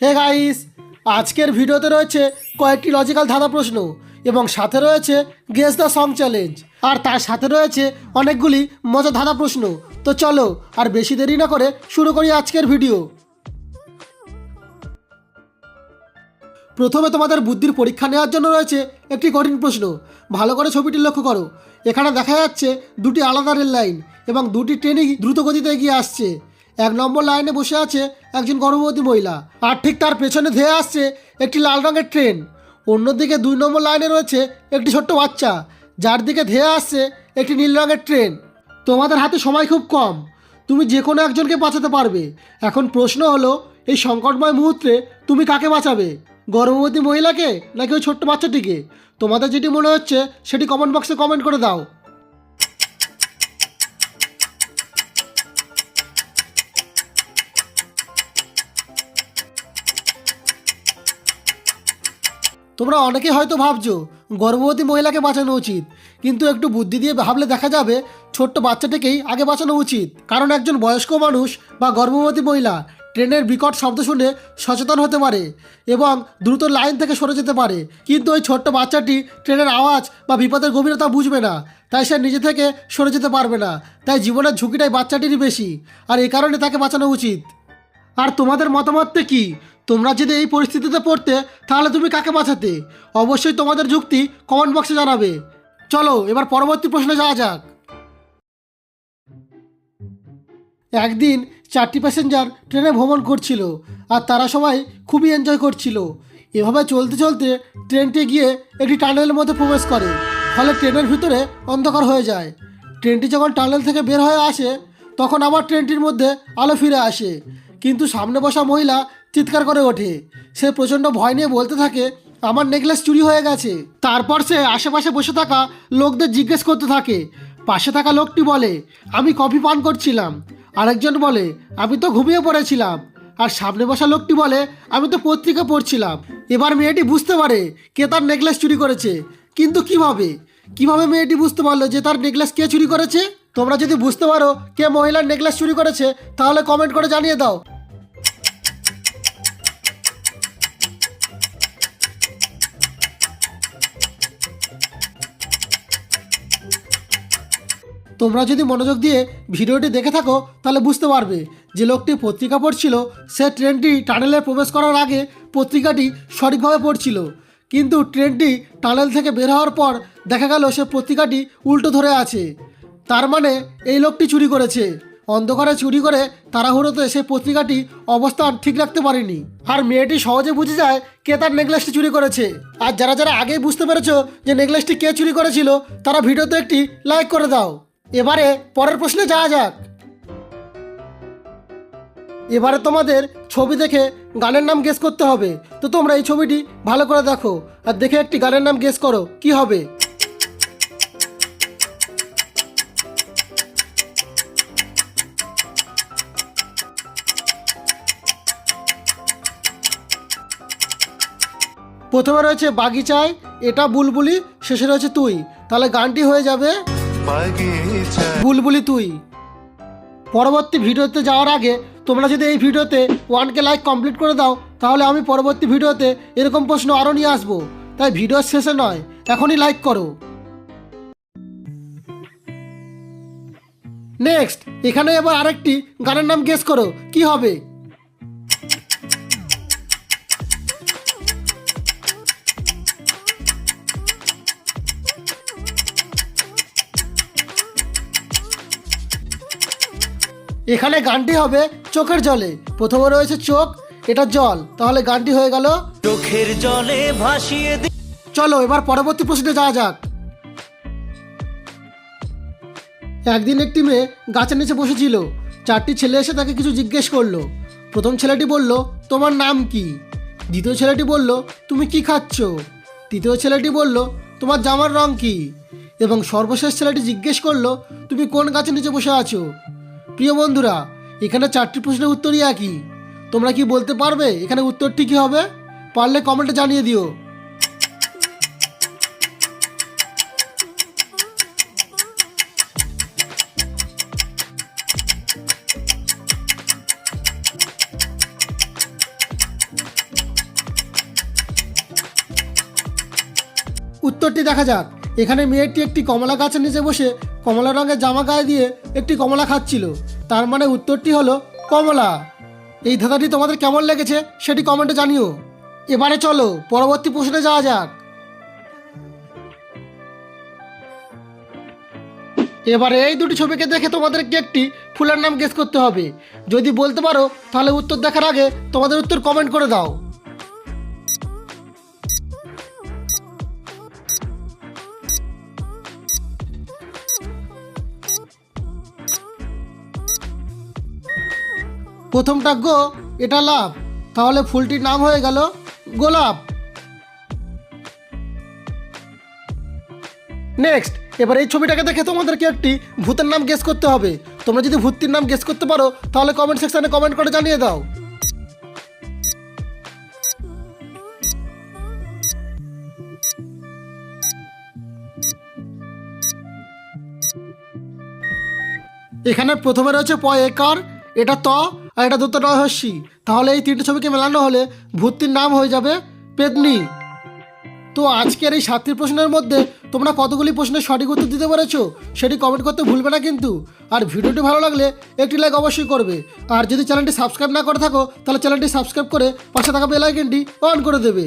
Hey guys, আজকের ভিডিওতে রয়েছে কয়েকটি লজিক্যাল ধাঁধা প্রশ্ন এবং সাথে রয়েছে গেস দ্য সং চ্যালেঞ্জ আর তার সাথে রয়েছে অনেকগুলি মজা ধাঁধা প্রশ্ন। তো চলো আর বেশি দেরি না করে শুরু করি আজকের ভিডিও। প্রথমে তোমাদের বুদ্ধির পরীক্ষা নেওয়ার জন্য রয়েছে একটি কঠিন প্রশ্ন। ভালো করে ছবিটি লক্ষ্য করো। এখানে দেখা যাচ্ছে দুটি আলাদা রেল লাইন এবং দুটি ট্রেনই দ্রুত গতিতে এগিয়ে আসছে। এক নম্বর লাইনে বসে আছে একজন গর্ভবতী মহিলা। আর ঠিক তার পেছনে ধেয়ে আসছে একটি লাল রঙের ট্রেন। অন্যদিকে দুই নম্বর লাইনে রয়েছে একটি ছোট্ট বাচ্চা, যার দিকে ধেয়ে আসছে একটি নীল রঙের ট্রেন। তোমাদের হাতে সময় খুব কম, তুমি যে কোনো একজনকে বাঁচাতে পারবে। এখন প্রশ্ন হলো, এই সংকটময় মুহূর্তে তুমি কাকে বাঁচাবে? গর্ভবতী মহিলাকে নাকি ওই ছোট্ট বাচ্চাটিকে? তোমাদের যেটি মনে হচ্ছে, সেটি কমেন্ট বক্সে কমেন্ট করে দাও। তোমরা অনেকে হয়তো ভাবছ, গর্ভবতী মহিলাকে বাঁচানো উচিত। কিন্তু একটু বুদ্ধি দিয়ে ভাবলে দেখা যাবে, ছোট্ট বাচ্চাটিকেই আগে বাঁচানো উচিত। কারণ একজন বয়স্ক মানুষ বা গর্ভবতী মহিলা ট্রেনের বিকট শব্দ শুনে সচেতন হতে পারে এবং দ্রুত লাইন থেকে সরে যেতে পারে। কিন্তু ওই ছোট্ট বাচ্চাটি ট্রেনের আওয়াজ বা বিপদের গভীরতা বুঝবে না। তাই সে নিজে থেকে সরে যেতে পারবে না। তাই জীবনের ঝুঁকিটাই বাচ্চাটিরই বেশি। আর এ কারণে তাকে বাঁচানো উচিত। আর তোমাদের মতামতটা কি? তোমরা যদি এই পরিস্থিতিতে পড়তে, তাহলে তুমি কাকে বাঁচাতে? অবশ্যই তোমাদের যুক্তি কমেন্ট বক্সে জানাবে। চলো, এবার পরবর্তী প্রশ্নে যাওয়া যাক। একদিন চারটি প্যাসেঞ্জার ট্রেনে ভ্রমণ করছিল, আর তারা সবাই খুবই এনজয় করছিল। এভাবে চলতে চলতে ট্রেনটি গিয়ে একটি টানেলের মধ্যে প্রবেশ করে, ফলে ট্রেনের ভিতরে অন্ধকার হয়ে যায়। ট্রেনটি যখন টানেল থেকে বের হয়ে আসে, তখন আবার ট্রেনটির মধ্যে আলো ফিরে আসে। কিন্তু সামনে বসা মহিলা চিৎকার করে ওঠে। সে প্রচণ্ড ভয় নিয়ে বলতে থাকে, আমার নেকলেস চুরি হয়ে গেছে। তারপর সে আশেপাশে বসে থাকা লোকদের জিজ্ঞেস করতে থাকে। পাশে থাকা লোকটি বলে, আমি কফি পান করছিলাম। আরেকজন বলে, আমি তো ঘুমিয়ে পড়েছিলাম। আর সামনে বসা লোকটি বলে, আমি তো পত্রিকা পড়ছিলাম। এবার মেয়েটি বুঝতে পারে কে তার নেকলেস চুরি করেছে। কিন্তু কীভাবে? কীভাবে মেয়েটি বুঝতে পারল যে তার নেকলেস কে চুরি করেছে? তোমরা যদি বুঝতে পারো কে মহিলার নেকলেস চুরি করেছে, তাহলে কমেন্ট করে জানিয়ে দাও। তোমরা যদি মনোযোগ দিয়ে ভিডিওটি দেখে থাকো, তাহলে বুঝতে পারবে যে লোকটি পত্রিকা পড়ছিল। সে ট্রেনটি টানেলে প্রবেশ করার আগে পত্রিকাটি সঠিকভাবে পড়ছিল। কিন্তু ট্রেনটি টানেল থেকে বের হওয়ার পর দেখা গেল সে পত্রিকাটি উল্টো ধরে আছে। তার মানে এই লোকটি চুরি করেছে। অন্ধকারে চুরি করে তাড়াহুড়োতে সে পত্রিকাটি অবস্থান ঠিক রাখতে পারেনি। আর মেয়েটি সহজে বুঝে যায় কে তার নেকলেসটি চুরি করেছে। আর যারা যারা আগেই বুঝতে পেরেছ যে নেকলেসটি কে চুরি করেছিল, তারা ভিডিওতে একটি লাইক করে দাও। এবারে পরের প্রশ্নে যাওয়া যাক। এবারে তোমাদের ছবি দেখে গানের নাম গেস করতে হবে। তো তোমরা এই ছবিটি ভালো করে দেখো আর দেখে একটি গানের নাম গেস করো, কি হবে? প্রথমে রয়েছে বাগিচায়, এটা বুলবুলি, শেষে রয়েছে তুই। তাহলে গানটি হয়ে যাবে বুলবুলি তুই, পরবর্তী ভিডিওতে যাওয়ার আগে তোমরা যদি এই ভিডিওতে ওয়ানকে লাইক কমপ্লিট করে দাও, তাহলে আমি পরবর্তী ভিডিওতে এরকম প্রশ্ন আরও নিয়ে আসব। তাই ভিডিওর শেষে নয়, এখনই লাইক করো। নেক্সট এখানে এবার আরেকটি গানের নাম গেস করো, কি হবে? এখানে গানটি হবে চোখের জলে। প্রথমে রয়েছে চোখ এটা জল। তাহলে গানটি হয়ে গেল চোখের জলে ভাসিয়ে চলো এবার পরবর্তী প্রশ্নে যাওয়া যাক। একদিন একটি মেয়ে গাছের নিচে বসেছিল। চারটি ছেলে এসে তাকে কিছু জিজ্ঞেস করল। প্রথম ছেলেটি বলল তোমার নাম কি? দ্বিতীয় ছেলেটি বলল তুমি কি খাচ্ছ? তৃতীয় ছেলেটি বলল তোমার জামার রং কি? এবং সর্বশেষ ছেলেটি জিজ্ঞেস করল তুমি কোন গাছের নিচে বসে আছো? প্রিয় বন্ধুরা, এখানে চারটি প্রশ্নের উত্তরই একই। তোমরা কি বলতে পারবে এখানে উত্তরটি কী হবে? পারলে কমেন্টে জানিয়ে দিও। উত্তরটি দেখা যাক। এখানে মেয়েটি একটি কমলা গাছের নিচে বসে কমলা রঙের জামা গায়ে দিয়ে একটি কমলা খাচ্ছিল। তার মানে উত্তরটি হলো কমলা। এই ধাঁধাটি তোমাদের কেমন লেগেছে সেটি কমেন্টে জানিও। এবারে চলো, পরবর্তী প্রশ্নে যাওয়া যাক। এবারে এই দুটি ছবিকে দেখে তোমাদেরকে একটি ফুলের নাম গেস করতে হবে। যদি বলতে পারো, তাহলে উত্তর দেখার আগে তোমাদের উত্তর কমেন্ট করে দাও। প্রথমটা গো, এটা লাভ তাহলে ফুলটির নাম হয়ে গেল গোলাপ। নেক্সট এবার এই ছবিটাকে দেখে তোমাদেরকে একটি ভূতের নাম গেস করতে হবে। তোমরা যদি ভূতটির নাম গেস করতে পারো, তাহলে কমেন্ট সেকশনে কমেন্ট করে জানিয়ে দাও। এখানে প্রথমে রয়েছে প একার এটা ত আর এটা দুটো রহস্যি। তাহলে এই তিনটে ছবিকে মেলানো হলে ভূতটির নাম হয়ে যাবে পেদনি তো আজকের এই সাতটি প্রশ্নের মধ্যে তোমরা কতগুলি প্রশ্নের সঠিক উত্তর দিতে পেরেছ সেটি কমেন্ট করতে ভুলবে না কিন্তু। আর ভিডিওটি ভালো লাগলে একটি লাইক অবশ্যই করবে। আর যদি চ্যানেলটি সাবস্ক্রাইব না করে থাকো, তাহলে চ্যানেলটি সাবস্ক্রাইব করে পাশে থাকা বেল আইকনটি অন করে দেবে।